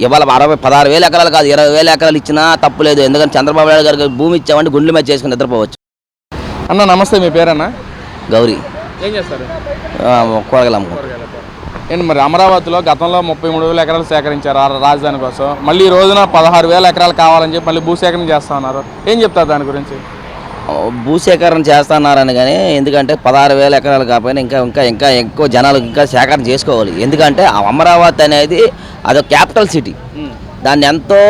ఇవాళ అరవై పదహారు వేల ఎకరాలు కాదు ఇరవై వేల ఎకరాలు ఇచ్చినా తప్పు లేదు. ఎందుకంటే చంద్రబాబు నాయుడు గారికి భూమి ఇచ్చామంటే గుండెల మీద చేసుకుని నిద్రపోవచ్చు. అన్న నమస్తే మీ పేరన్నా? గౌరీ. ఏం చేస్తారు? ఆ, కూరగాయలు అమ్ముకుంటాం. ఏంటి మరి అమరావతిలో గతంలో ముప్పై మూడు వేల ఎకరాలు సేకరించారు ఆ రాజధాని కోసం. మళ్ళీ ఈ రోజున పదహారు వేల ఎకరాలు కావాలని చెప్పి మళ్ళీ భూసేకరణ చేస్తా ఉన్నారు. ఏం చెప్తారు దాని గురించి? భూసేకరణ చేస్తున్నారని కానీ ఎందుకంటే పదహారు వేల ఎకరాలు కాకపోయినా ఇంకా ఇంకా ఇంకా ఎక్కువ జనాలు ఇంకా సేకరణ చేసుకోవాలి. ఎందుకంటే అమరావతి అనేది అదొక క్యాపిటల్ సిటీ. దాన్ని ఎంతో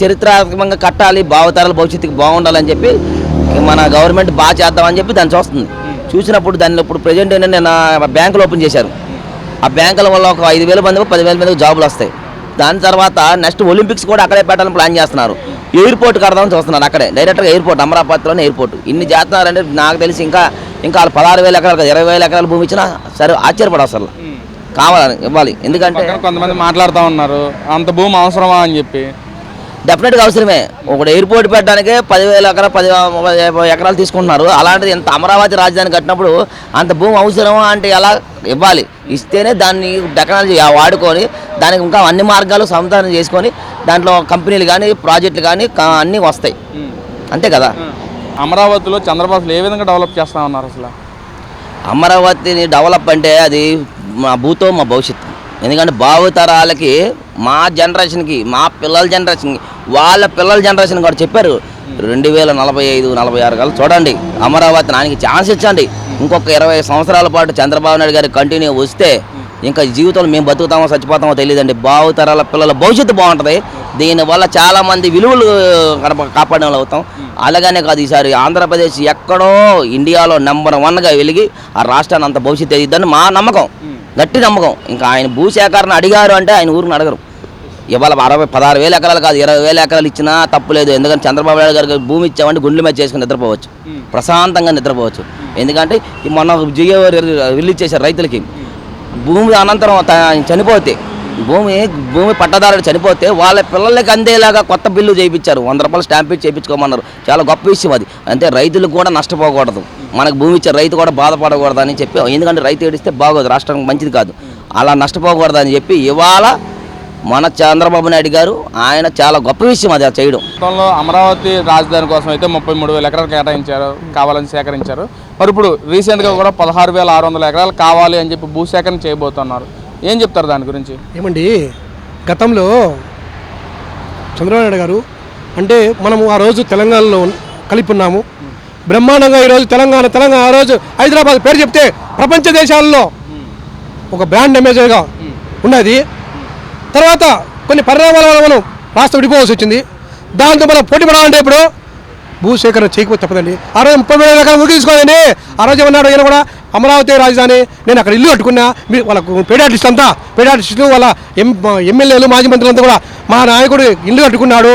చరిత్రాత్మకంగా కట్టాలి భావతరాల భవిష్యత్తుకి బాగుండాలని చెప్పి మన గవర్నమెంట్ బాగా చేద్దామని చెప్పి దాన్ని చూస్తుంది. చూసినప్పుడు దాన్ని ఇప్పుడు ప్రజెంట్ నేను బ్యాంకులు ఓపెన్ చేశారు. ఆ బ్యాంకుల వల్ల ఒక ఐదు వేల మంది పదివేల మందికి జాబులు వస్తాయి. దాని తర్వాత నెక్స్ట్ ఒలింపిక్స్ కూడా అక్కడే పెట్టాలని ప్లాన్ చేస్తున్నారు. ఎయిర్పోర్ట్ కడదామని చూస్తున్నారు అక్కడే. డైరెక్ట్గా ఎయిర్పోర్ట్ అమరావతిలోనే ఎయిర్పోర్ట్. ఇన్ని చేస్తున్నారంటే నాకు తెలిసి ఇంకా ఇంకా వాళ్ళు పదహారు వేల ఎకరాలు ఇరవై వేల ఎకరాల భూమి ఇచ్చినా సరే ఆశ్చర్యపడ అసలు. కావాలని ఇవ్వాలి. ఎందుకంటే కొంతమంది మాట్లాడుతూ ఉన్నారు అంత భూమి అవసరమా అని చెప్పి. డెఫినెట్గా అవసరమే. ఒకటి ఎయిర్పోర్ట్ పెట్టడానికే పదివేల ఎకరా పది ఎకరాలు తీసుకుంటున్నారు. అలాంటిది ఇంత అమరావతి రాజధాని కట్టినప్పుడు అంత భూమి అవసరమా అంటే ఎలా ఇవ్వాలి? ఇస్తేనే దాన్ని టెక్నాలజీ వాడుకొని దానికి ఇంకా అన్ని మార్గాలు సంధానం చేసుకొని దాంట్లో కంపెనీలు కానీ ప్రాజెక్టులు కానీ అన్నీ వస్తాయి. అంతే కదా? అమరావతిలో చంద్రబాబు ఏ విధంగా డెవలప్ చేస్తా ఉన్నారు అసలు? అమరావతిని డెవలప్ అంటే అది మా భూతో మా భవిష్యత్తు. ఎందుకంటే భావితరాలకి మా జనరేషన్కి మా పిల్లల జనరేషన్కి వాళ్ళ పిల్లల జనరేషన్ కూడా చెప్పారు రెండు వేల నలభై ఐదు నలభై ఆరు కల్లా చూడండి అమరావతి నానికి ఛాన్స్ ఇచ్చండి. ఇంకొక ఇరవై సంవత్సరాల పాటు చంద్రబాబు నాయుడు గారి కంటిన్యూ వస్తే ఇంకా జీవితంలో మేము బతుకుతామో చచ్చిపోతామో తెలియదండి. బావుతరాల పిల్లల భవిష్యత్తు బాగుంటుంది దీనివల్ల చాలామంది విలువలు కనప కాపాడే వాళ్ళు అవుతాం. అలాగనే కాదు ఈసారి ఆంధ్రప్రదేశ్ ఎక్కడో ఇండియాలో నెంబర్ వన్గా వెలిగి ఆ రాష్ట్రాన్ని అంత భవిష్యత్తు ఎదిద్దని మా నమ్మకం. గట్టి నమ్మకం. ఇంకా ఆయన భూసేకరణ అడిగారు అంటే ఆయన ఊరిని అడగరు. ఇవాళ అరవై పదహారు వేల ఎకరాలు కాదు ఇరవై వేల ఎకరాలు ఇచ్చినా తప్పు లేదు. ఎందుకంటే చంద్రబాబు నాయుడు గారికి భూమి ఇచ్చామంటే గుండెల మీద చేసుకుని నిద్రపోవచ్చు. ప్రశాంతంగా నిద్రపోవచ్చు. ఎందుకంటే మొన్న జియో రిలీజ్ చేశారు రైతులకి భూమి అనంతరం చనిపోతే భూమి భూమి పట్టదారుడు చనిపోతే వాళ్ళ పిల్లలకి అందేలాగా కొత్త బిల్లు చేయించారు. వంద రూపాయలు స్టాంప్ ఇచ్చి చేయించుకోమన్నారు. చాలా గొప్ప విషయం అది. అంటే రైతులకు కూడా నష్టపోకూడదు. మనకు భూమి ఇచ్చే రైతు కూడా బాధపడకూడదు అని చెప్పి ఎందుకంటే రైతు ఏడిస్తే బాగోదు. రాష్ట్రానికి మంచిది కాదు. అలా నష్టపోకూడదు అని చెప్పి ఇవాళ మన చంద్రబాబు నాయుడు గారు ఆయన చాలా గొప్ప విషయం అది చేయడం. గతంలో అమరావతి రాజధాని కోసం అయితే ముప్పై మూడు వేల ఎకరాలు కేటాయించారు కావాలని సేకరించారు. మరి ఇప్పుడు రీసెంట్గా కూడా పదహారు వేల ఆరు వందల ఎకరాలు కావాలి అని చెప్పి భూసేకరణ చేయబోతున్నారు. ఏం చెప్తారు దాని గురించి? ఏమండి గతంలో చంద్రబాబు నాయుడు గారు అంటే మనము ఆ రోజు తెలంగాణలో కలిపి ఉన్నాము. బ్రహ్మాండంగా ఈరోజు తెలంగాణ తెలంగాణ ఆ రోజు హైదరాబాద్ పేరు చెప్తే ప్రపంచ దేశాల్లో ఒక బ్రాండ్ అంబాసిడర్గా ఉన్నది. తర్వాత కొన్ని పరిణామాల వల్ల మనం రాష్ట్రం విడిపోవాల్సి వచ్చింది. దాంతో మనం పోటీ పడాలంటే ఇప్పుడు భూసేకరణ చేయకపోతే తప్పదండి. ఆ రోజు ముప్పై వేల ఎకరాలు ఊరికి తీసుకోవాలండి. ఆ రోజు ఏమన్నాడు ఈయన కూడా అమరావతి రాజధాని నేను అక్కడ ఇల్లు కట్టుకున్నా మీ వాళ్ళకు పేడాటిస్ట్ అంతా పేడాటిస్టులు వాళ్ళ ఎం ఎమ్మెల్యేలు మాజీ మంత్రులంతా కూడా మా నాయకుడు ఇల్లు కట్టుకున్నాడు.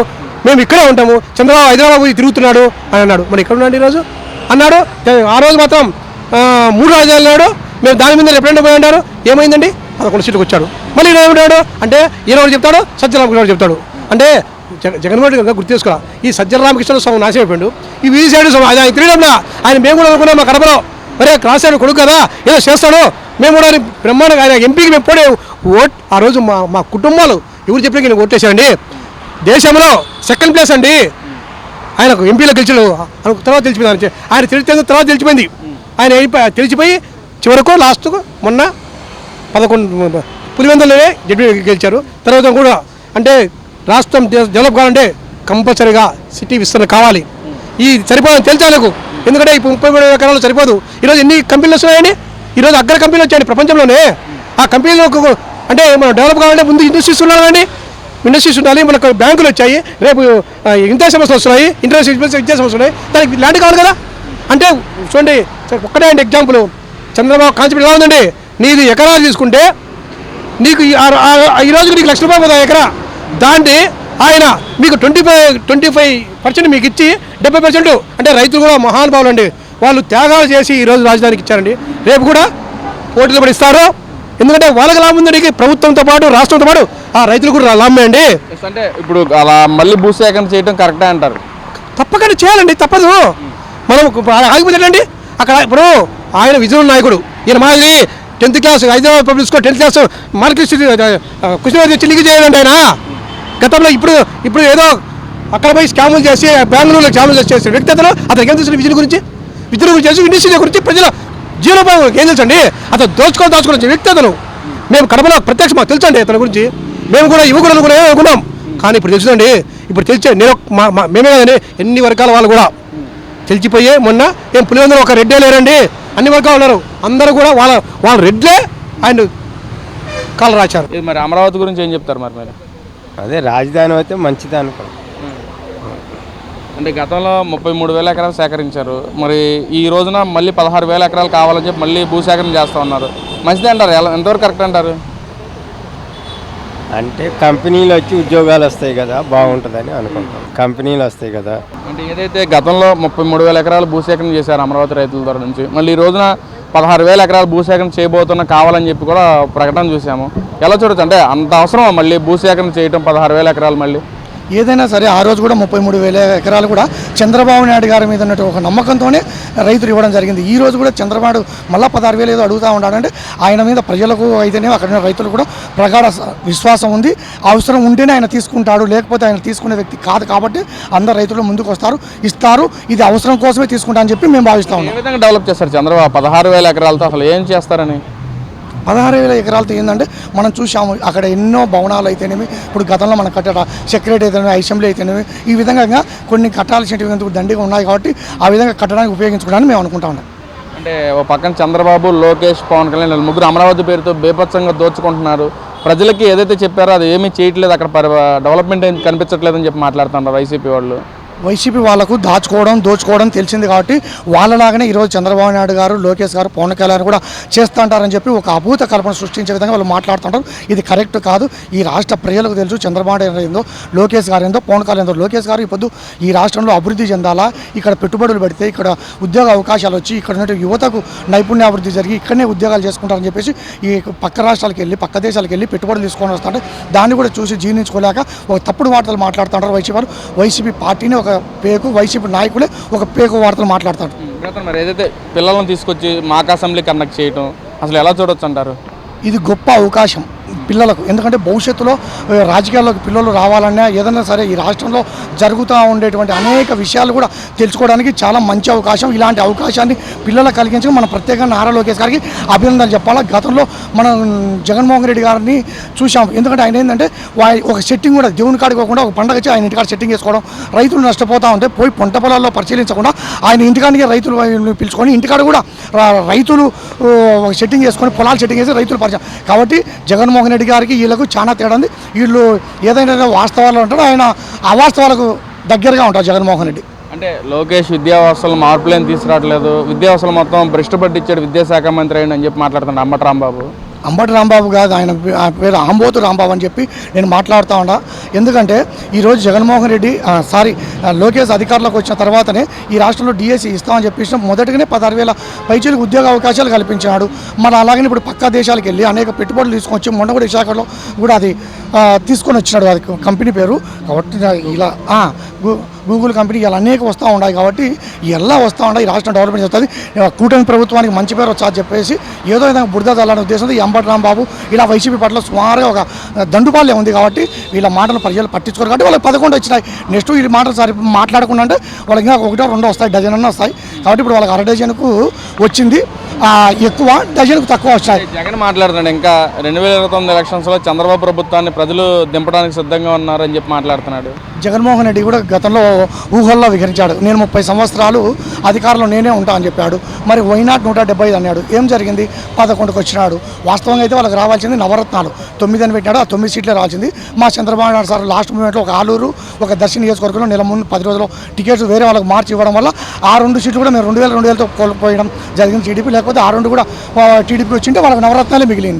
మేము ఇక్కడే ఉంటాము. చంద్రబాబు హైదరాబాద్ పోయి తిరుగుతున్నాడు అని అన్నాడు. మరి ఇక్కడ ఉన్నాడు ఈరోజు? అన్నాడు ఆ రోజు మాత్రం మూడు రాజధానులు అన్నాడు. మేము దాని మీద రెఫరెండం పోయి అన్నారు. ఏమైందండి? పదకొండు సీట్లకు వచ్చాడు. మళ్ళీ ఈయన అంటే ఈయన ఒకటి చెప్తాడు? సత్యరామకృష్ణ చెప్తాడు. అంటే జగ జగన్మోహన్ రెడ్డి గారు గుర్తు చేసుకోవాలి ఈ సజ్జల రామకృష్ణ స్వామి నాశనం అయిపోయాడు. ఈ వీధి సైడ్ స్వామి ఆయన తిరగడంలా ఆయన మేము కూడా అనుకున్నాం మా కడపలో. మరే క్రాస్ సైడ్ కొడుకు కదా ఏదో చేస్తాడు. మేము కూడా బ్రహ్మాండంగా ఆయన ఎంపీకి మేము పోడే ఓట్ ఆ రోజు మా మా కుటుంబాలు ఎవరు చెప్పినా నేను ఓటేసానండి దేశంలో సెకండ్ ప్లేస్ అండి. ఆయనకు ఎంపీలో గెలిచాడు తర్వాత తెలిసిపోయింది ఆయన ఆయన తెలిసిన తర్వాత తెలిసిపోయింది. ఆయన తెలిసిపోయి చివరకు లాస్ట్కు మొన్న పదకొండు పులివెందులనే జడ్పీ గెలిచారు. తర్వాత కూడా అంటే రాష్ట్రం డెవలప్ కావాలంటే కంపల్సరీగా సిటీ విస్తరణ కావాలి. ఈ సరిపోదని తెలుసా ఎందుకంటే ఇప్పుడు ముప్పై మూడు ఎకరాలు సరిపోదు. ఈరోజు ఎన్ని కంపెనీలు వస్తున్నాయని? ఈరోజు అగ్ర కంపెనీలు వచ్చాయండి ప్రపంచంలోనే. ఆ కంపెనీలో అంటే మనం డెవలప్ కావాలంటే ముందు ఇండస్ట్రీస్ ఉండాలండి ఇండస్ట్రీస్ ఉండాలి మనకు బ్యాంకులు వచ్చాయి. రేపు ఆ, సమస్యలు వస్తున్నాయి. ఇంటర్నేషనల్ విద్యా సమస్యలు ఉన్నాయి దానికి ల్యాండ్ కావాలి కదా. అంటే చూడండి ఒక్కటే అండి ఎగ్జాంపుల్. చంద్రబాబు కాన్సెప్ట్ ఎలా ఉందండి? నీది ఎకరాలు తీసుకుంటే నీకు ఈ- ఆ- ఆ- ఈ రోజుకి నీకు లక్ష రూపాయలు పోదా ఎకరా. దాన్ని ఆయన మీకు twenty five twenty five percent మీకు ఇచ్చి డెబ్బై పర్సెంట్. అంటే రైతులు కూడా మహానుభావులు అండి. వాళ్ళు త్యాగాలు చేసి ఈరోజు రాజధానికి ఇచ్చారండి. రేపు కూడా పోటీలు పడి ఇస్తారు. ఎందుకంటే వాళ్ళకి లాభం ఉందండి ప్రభుత్వంతో పాటు రాష్ట్రంతో పాటు ఆ రైతులు కూడా లాభమే అండి. అంటే ఇప్పుడు అలా మళ్ళీ భూసేకరణ చేయడం కరెక్టే అంటారు. తప్పకుండా చేయాలండి తప్పదు. మనం ఆగిపోతాడండి అక్కడ ఇప్పుడు ఆయన విజయ్ నాయకుడు ఈయన మాదిరి tenth class Hyderabad public school tenth class market Krishnaraju వచ్చి లీక్ చేయాలండి ఆయన. గతంలో ఇప్పుడు ఇప్పుడు ఏదో అక్కడ పోయి స్కాములు చేసి బెంగళూరులో స్కాములు చేసి చేసిన వ్యక్తి అతను అతనికి ఏం తెలుసు విద్యుల గురించి? విద్యుల గురించి చేసి ఇండస్ట్రీ గురించి ప్రజల జీవనోపాయం ఏం తెలుసండి? అతను దోచుకొని దాచుకుని వ్యక్తి అతను. మేము కడపలో ప్రత్యక్ష మాకు తెలుసండి అతని గురించి. మేము కూడా యువకులను కూడా అనుకున్నాం. కానీ ఇప్పుడు తెలుసుదండి ఇప్పుడు తెలిసే నేను మా- మేమే కదండి ఎన్ని వర్గాల వాళ్ళు కూడా. తెలిసిపోయి మొన్న ఏం పులివెందులు ఒక రెడ్డే లేరండి. అన్ని వర్గాలు ఉన్నారు. అందరూ కూడా వాళ్ళ వాళ్ళ రెడ్లే ఆయన కాలు రాశారు ఇది మరి అమరావతి గురించి ఏం చెప్తారు మరి మీరు? అదే రాజధాని అయితే మంచిది అనుకో అంటే గతంలో ముప్పై మూడు వేల ఎకరాలు సేకరించారు. మరి ఈ రోజున మళ్ళీ పదహారు వేల ఎకరాలు కావాలని చెప్పి మళ్ళీ భూసేకరణ చేస్తూ ఉన్నారు. మంచిదే అంటారు. ఎలా ఎంతవరకు కరెక్ట్ అంటారు? అంటే కంపెనీలు వచ్చి ఉద్యోగాలు వస్తాయి కదా బాగుంటుందని అనుకుంటాం. కంపెనీలు వస్తాయి కదా. అంటే ఏదైతే గతంలో ముప్పై మూడు వేల ఎకరాలు భూసేకరణ చేశారు అమరావతి రైతుల ద్వారా నుంచి మళ్ళీ ఈ రోజున పదహారు వేల ఎకరాలు భూసేకరణ చేయబోతున్న కావాలని చెప్పి కూడా ప్రకటన చూసాము. ఎలా చూడొచ్చు? అంటే అంత అవసరం మళ్ళీ భూసేకరణ చేయటం పదహారు వేల ఎకరాలు మళ్ళీ? ఏదైనా సరే ఆ రోజు కూడా ముప్పై మూడు వేల ఎకరాలు కూడా చంద్రబాబు నాయుడు గారి మీద ఉన్నట్టు ఒక నమ్మకంతోనే రైతులు ఇవ్వడం జరిగింది. ఈ రోజు కూడా చంద్రబాబు మళ్ళా పదహారు వేలు ఏదో అడుగుతూ ఉన్నాడంటే ఆయన మీద ప్రజలకు అయితేనే అక్కడ రైతులు కూడా ప్రగాఢ విశ్వాసం ఉంది. అవసరం ఉంటేనే ఆయన తీసుకుంటాడు లేకపోతే ఆయన తీసుకునే వ్యక్తి కాదు కాబట్టి అందరు రైతులు ముందుకు వస్తారు ఇస్తారు ఇది అవసరం కోసమే తీసుకుంటా అని చెప్పి మేము భావిస్తాం డెవలప్ చేస్తారు చంద్రబాబు? పదహారు వేల ఎకరాలతో అసలు ఏం చేస్తారని? పదహారు వేల ఎకరాలతో ఏంటంటే మనం చూసాము అక్కడ ఎన్నో భవనాలు అయితేనేమి ఇప్పుడు గతంలో మనం కట్ట సెక్రటరీ అయితేనేమి అసెంబ్లీ అయితేనేమి ఈ విధంగా కొన్ని కట్టాల్సినటువంటి దండిగా ఉన్నాయి కాబట్టి ఆ విధంగా కట్టడానికి ఉపయోగించుకోవడానికి మేము అనుకుంటా ఉన్నాం. అంటే ఓ పక్కన చంద్రబాబు లోకేష్ పవన్ కళ్యాణ్ ముగ్గురు అమరావతి పేరుతో బేపత్సంగా దోచుకుంటున్నారు. ప్రజలకి ఏదైతే చెప్పారో అది ఏమీ చేయట్లేదు అక్కడ డెవలప్మెంట్ ఏం కనిపించట్లేదని చెప్పి మాట్లాడుతున్నారు వైసీపీ వాళ్ళు. వైసీపీ వాళ్ళకు దాచుకోవడం దోచుకోవడం తెలిసింది కాబట్టి వాళ్ళలాగానే ఈరోజు చంద్రబాబు నాయుడు గారు లోకేష్ గారు పవన్ కళ్యాణ్ కూడా చేస్తుంటారని చెప్పి ఒక అభూత కల్పన సృష్టించే విధంగా వాళ్ళు మాట్లాడుతుంటారు. ఇది కరెక్ట్ కాదు. ఈ రాష్ట్ర ప్రజలకు తెలుసు చంద్రబాబు నాయుడు ఏందో లోకేష్ గారు ఏందో పవన్ కళ్యాణ్ ఏందో లోకేష్ గారు ఇప్పుడు ఈ రాష్ట్రంలో అభివృద్ధి చెందాలా? ఇక్కడ పెట్టుబడులు పెడితే ఇక్కడ ఉద్యోగ అవకాశాలు వచ్చి ఇక్కడ ఉన్న యువతకు నైపుణ్యాభివృద్ధి జరిగి ఇక్కడనే ఉద్యోగాలు చేసుకుంటారని చెప్పేసి ఈ పక్క రాష్ట్రాలకు వెళ్ళి పక్క దేశాలకు వెళ్ళి పెట్టుబడులు తీసుకొని వస్తుంటే దాన్ని కూడా చూసి జీర్ణించుకోలేక ఒక తప్పుడు వార్తలు మాట్లాడుతుంటారు వైసీపీ వైసీపీ పార్టీని ఒక పేకు వైసీపీ నాయకులే ఒక పేకు వార్తలు మాట్లాడతారు. ఇప్పుడు మరి ఏదైతే పిల్లలను తీసుకొచ్చి మాక్ అసెంబ్లీ కండక్ట్ చేయటం అసలు ఎలా చూడొచ్చు అంటారు? ఇది గొప్ప అవకాశం. పిల్లలకు. ఎందుకంటే భవిష్యత్తులో రాజకీయాల్లోకి పిల్లలు రావాలన్నా ఏదైనా సరే ఈ రాష్ట్రంలో జరుగుతూ ఉండేటువంటి అనేక విషయాలు కూడా తెలుసుకోవడానికి చాలా మంచి అవకాశం. ఇలాంటి అవకాశాన్ని పిల్లలకు కలిగించి మనం ప్రత్యేకంగా నారా లోకేష్ గారికి అభినందనలు చెప్పాలా? గతంలో మనం జగన్మోహన్ రెడ్డి గారిని చూసాం ఎందుకంటే ఆయన ఏంటంటే ఒక సెట్టింగ్ కూడా దేవుని కాడికి పోకుండా ఒక పండగ వచ్చి ఆయన ఇంటికాడ సెట్టింగ్ చేసుకోవడం రైతులు నష్టపోతూ ఉంటే పోయి పంట పొలాల్లో పరిశీలించకుండా ఆయన ఇంటికాడికి రైతులు పిలుచుకొని ఇంటికాడ కూడా రైతులు సెట్టింగ్ చేసుకొని పొలాలు సెట్టింగ్ చేసి రైతులు పరిచయం కాబట్టి జగన్మోహన్ రెడ్డి గారికి వీళ్ళకు చాలా తేడా ఉంది. వీళ్ళు ఏదైనా వాస్తవాలు ఉంటాడు ఆయన అవాస్తవాలకు దగ్గరగా ఉంటారు జగన్మోహన్ రెడ్డి. అంటే లోకేష్ విద్యావస్థలు వ్యవస్థలో మార్పులేం తీసుకురావట్లేదు. విద్యా మొత్తం భ్రష్టు పట్టించాడు విద్యాశాఖ మంత్రి అయ్యండి అని చెప్పి మాట్లాడుతున్నాడు అంబటి రాంబాబు. అంబటి రాంబాబు కాదు ఆయన పేరు ఆంబోతు రాంబాబు అని చెప్పి నేను మాట్లాడుతూ ఉన్నా. ఎందుకంటే ఈరోజు జగన్మోహన్ రెడ్డి సారీ లోకేష్ అధికారంలోకి వచ్చిన తర్వాతనే ఈ రాష్ట్రంలో డిఎస్సి ఇస్తామని చెప్పేసి మొదటిగానే పదహారు వేల పైచీలకు ఉద్యోగ అవకాశాలు కల్పించాడు. మన అలాగనే ఇప్పుడు పక్క దేశాలకు వెళ్ళి అనేక పెట్టుబడులు తీసుకొచ్చి మొన్న కూడా విశాఖలో కూడా అది తీసుకొని వచ్చినాడు అది కంపెనీ పేరు. కాబట్టి ఇలా గూ- గూగుల్ కంపెనీ ఇలా అనేక వస్తూ ఉన్నాయి కాబట్టి ఎలా వస్తూ ఉన్నాయి ఈ రాష్ట్రం డెవలప్మెంట్ చేస్తుంది. కూటమి ప్రభుత్వానికి మంచి పేరు వచ్చా చెప్పేసి ఏదో విధంగా బురద తల్లని ఉద్దేశంతో ఈ అంబటి రాంబాబు ఇలా వైసీపీ పట్ల సుమారుగా ఒక దండుపాలే ఉంది కాబట్టి వీళ్ళ మాటలు ప్రజలు పట్టించుకోరు. కాబట్టి వాళ్ళకి పదకొండు వచ్చినాయి. నెక్స్ట్ వీళ్ళ మాటలు సరి మాట్లాడకుండా అంటే వాళ్ళకి ఇంకా ఒకటో రెండో వస్తాయి డజన్ అన్న వస్తాయి. కాబట్టి ఇప్పుడు వాళ్ళకి అర డజన్కు వచ్చింది. ఎక్కువ డజన్కు తక్కువ వచ్చాయి జగన్ మాట్లాడుతున్నాడు. ఇంకా రెండు వేల ఇరవై తొమ్మిది ఎలక్షన్స్లో చంద్రబాబు ప్రభుత్వాన్ని ప్రజలు దింపడానికి సిద్ధంగా ఉన్నారని చెప్పి మాట్లాడుతున్నాడు. జగన్మోహన్ రెడ్డి కూడా గతంలో ఊహల్లో విహరించాడు. నేను ముప్పై సంవత్సరాలు అధికారంలో నేనే ఉంటా అని చెప్పాడు. మరి వైనాట్ నూట డెబ్బై ఐదు అన్నాడు. ఏం జరిగింది? పదకొండుకి వచ్చినాడు. వాస్తవంగా అయితే వాళ్ళకి రావాల్సింది నవరత్నాలు. తొమ్మిది అని పెట్టాడు. ఆ తొమ్మిది సీట్లే రావాల్సింది. మా చంద్రబాబు నాయుడు సార్ లాస్ట్ మూమెంట్లో ఒక ఆలూరు ఒక దర్శన నియోజకవర్గంలో నెల ముందు పది రోజుల్లో టికెట్స్ వేరే వాళ్ళకి మార్చి ఇవ్వడం వల్ల ఆ రెండు సీట్లు కూడా మేము రెండు వేల రెండు వేలతో కోల్పోయడం జరిగింది. టీడీపీ లేకపోతే ఆ రెండు కూడా టీడీపీ వచ్చింటే వాళ్ళకి నవరత్నాలే మిగిలింది.